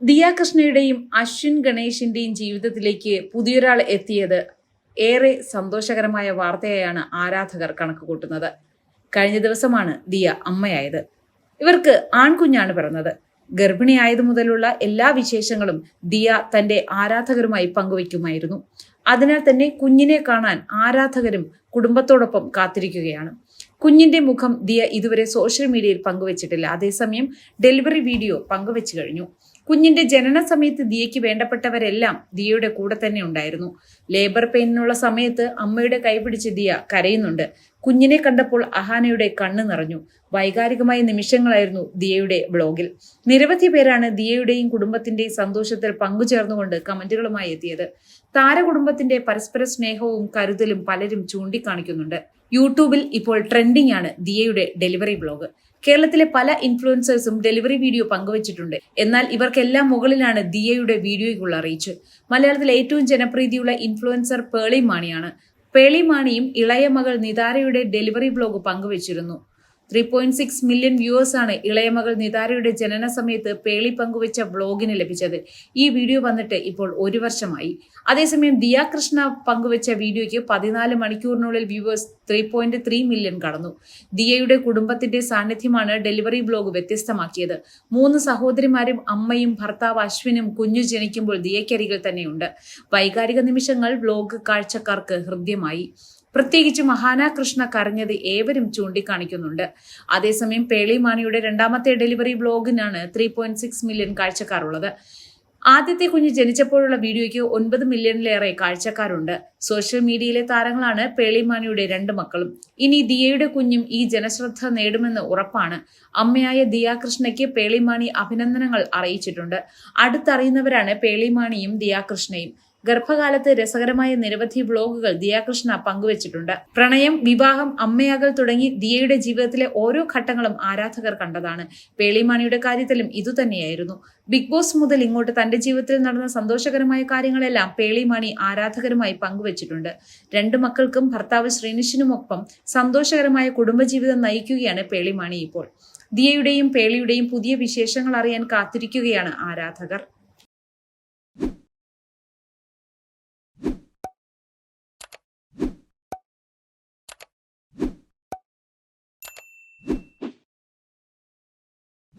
ദിയ കൃഷ്ണയുടെയും അശ്വിൻ ഗണേഷിന്റെയും ജീവിതത്തിലേക്ക് പുതിയൊരാൾ എത്തിയത് ഏറെ സന്തോഷകരമായ വാർത്തയായാണ് ആരാധകർ കണക്കുകൂട്ടുന്നത് കഴിഞ്ഞ ദിവസമാണ് ദിയ അമ്മയായത്. ഇവർക്ക് ആൺകുഞ്ഞാണ് പിറന്നത്. ഗർഭിണിയായതു മുതലുള്ള എല്ലാ വിശേഷങ്ങളും ദിയ തന്റെ ആരാധകരുമായി പങ്കുവയ്ക്കുമായിരുന്നു. അതിനാൽ തന്നെ കുഞ്ഞിനെ കാണാൻ ആരാധകരും കുടുംബത്തോടൊപ്പം കാത്തിരിക്കുകയാണ്. കുഞ്ഞിന്റെ മുഖം ദിയ ഇതുവരെ സോഷ്യൽ മീഡിയയിൽ പങ്കുവച്ചിട്ടില്ല. അതേസമയം ഡെലിവറി വീഡിയോ പങ്കുവച്ചു കഴിഞ്ഞു. കുഞ്ഞിന്റെ ജനന സമയത്ത് ദിയയ്ക്ക് വേണ്ടപ്പെട്ടവരെല്ലാം ദിയയുടെ കൂടെ തന്നെ ഉണ്ടായിരുന്നു. ലേബർ പെയിനുള്ള സമയത്ത് അമ്മയുടെ കൈപിടിച്ച് ദിയ കരയുന്നുണ്ട്. കുഞ്ഞിനെ കണ്ടപ്പോൾ അഹാനയുടെ കണ്ണ് നിറഞ്ഞു. വൈകാരികമായ നിമിഷങ്ങളായിരുന്നു ദിയയുടെ ബ്ലോഗിൽ നിരവധി പേരാണ് ദിയയുടെയും കുടുംബത്തിന്റെയും സന്തോഷത്തിൽ പങ്കുചേർന്നുകൊണ്ട് കമന്റുകളുമായി എത്തിയത്. താരകുടുംബത്തിന്റെ പരസ്പര സ്നേഹവും കരുതലും പലരും ചൂണ്ടിക്കാണിക്കുന്നുണ്ട്. യൂട്യൂബിൽ ഇപ്പോൾ ട്രെൻഡിംഗ് ആണ് ദിയയുടെ ഡെലിവറി ബ്ലോഗ് കേരളത്തിലെ പല ഇൻഫ്ലുവൻസേഴ്സും ഡെലിവറി വീഡിയോ പങ്കുവച്ചിട്ടുണ്ട്. എന്നാൽ ഇവർക്കെല്ലാം മുകളിലാണ് ദിയയുടെ വീഡിയോയ്ക്കുള്ള അറിയിച്ച് മലയാളത്തിലെ ഏറ്റവും ജനപ്രീതിയുള്ള ഇൻഫ്ലുവൻസർ പേളി മാണിയാണ്. പേളി മാണിയും ഇളയ മകൾ നിതാരയുടെ ഡെലിവറി ബ്ലോഗ് പങ്കുവച്ചിരുന്നു. Three point six million viewers ആണ് ഇളയമകൾ നിതാരയുടെ ജനന സമയത്ത് പേളി പങ്കുവച്ച വ്ലോഗിന് ലഭിച്ചത്. ഈ വീഡിയോ വന്നിട്ട് ഇപ്പോൾ ഒരു വർഷമായി. അതേസമയം ദിയ കൃഷ്ണ പങ്കുവച്ച വീഡിയോയ്ക്ക് പതിനാല് മണിക്കൂറിനുള്ളിൽ viewers three point three million കടന്നു. ദിയയുടെ കുടുംബത്തിന്റെ സാന്നിധ്യമാണ് ഡെലിവറി ബ്ലോഗ് വ്യത്യസ്തമാക്കിയത്. മൂന്ന് സഹോദരിമാരും അമ്മയും ഭർത്താവ് അശ്വിനും കുഞ്ഞു ജനിക്കുമ്പോൾ ദിയക്കരികൾ തന്നെയുണ്ട്. വൈകാരിക നിമിഷങ്ങൾ വ്ലോഗ് കാഴ്ചക്കാർക്ക് ഹൃദ്യമായി. പ്രത്യേകിച്ച് മഹാന കൃഷ്ണ കരഞ്ഞത് ഏവരും ചൂണ്ടിക്കാണിക്കുന്നുണ്ട്. അതേസമയം പേളി മാണിയുടെ രണ്ടാമത്തെ ഡെലിവറി ബ്ലോഗിനാണ് ത്രീ പോയിന്റ് സിക്സ് മില്യൺ കാഴ്ചക്കാരുള്ളത്. ആദ്യത്തെ കുഞ്ഞ് ജനിച്ചപ്പോഴുള്ള വീഡിയോയ്ക്ക് ഒൻപത് മില്യണിലേറെ കാഴ്ചക്കാരുണ്ട്. സോഷ്യൽ മീഡിയയിലെ താരങ്ങളാണ് പേളിമാണിയുടെ രണ്ട് മക്കളും. ഇനി ദിയയുടെ കുഞ്ഞും ഈ ജനശ്രദ്ധ നേടുമെന്ന് ഉറപ്പാണ്. അമ്മയായ ദിയ കൃഷ്ണയ്ക്ക് പേളിമാണി അഭിനന്ദനങ്ങൾ അറിയിച്ചിട്ടുണ്ട്. അടുത്തറിയുന്നവരാണ് പേളിമാണിയും ദിയ കൃഷ്ണയും. ഗർഭകാലത്ത് രസകരമായ നിരവധി വ്ലോഗുകൾ ദിയാകൃഷ്ണ പങ്കുവച്ചിട്ടുണ്ട്. പ്രണയം വിവാഹം അമ്മയാകൽ തുടങ്ങി ദിയയുടെ ജീവിതത്തിലെ ഓരോ ഘട്ടങ്ങളും ആരാധകർ കണ്ടതാണ്. പേളിമാണിയുടെ കാര്യത്തിലും ഇതുതന്നെയായിരുന്നു ബിഗ് ബോസ് മുതൽ ഇങ്ങോട്ട് തന്റെ ജീവിതത്തിൽ നടന്ന സന്തോഷകരമായ കാര്യങ്ങളെല്ലാം പേളിമാണി ആരാധകരുമായി പങ്കുവച്ചിട്ടുണ്ട്. രണ്ടു മക്കൾക്കും ഭർത്താവ് ശ്രീനിഷിനുമൊപ്പം സന്തോഷകരമായ കുടുംബജീവിതം നയിക്കുകയാണ് പേളിമാണി ഇപ്പോൾ. ദിയയുടെയും പേളിയുടെയും പുതിയ വിശേഷങ്ങൾ അറിയാൻ കാത്തിരിക്കുകയാണ് ആരാധകർ.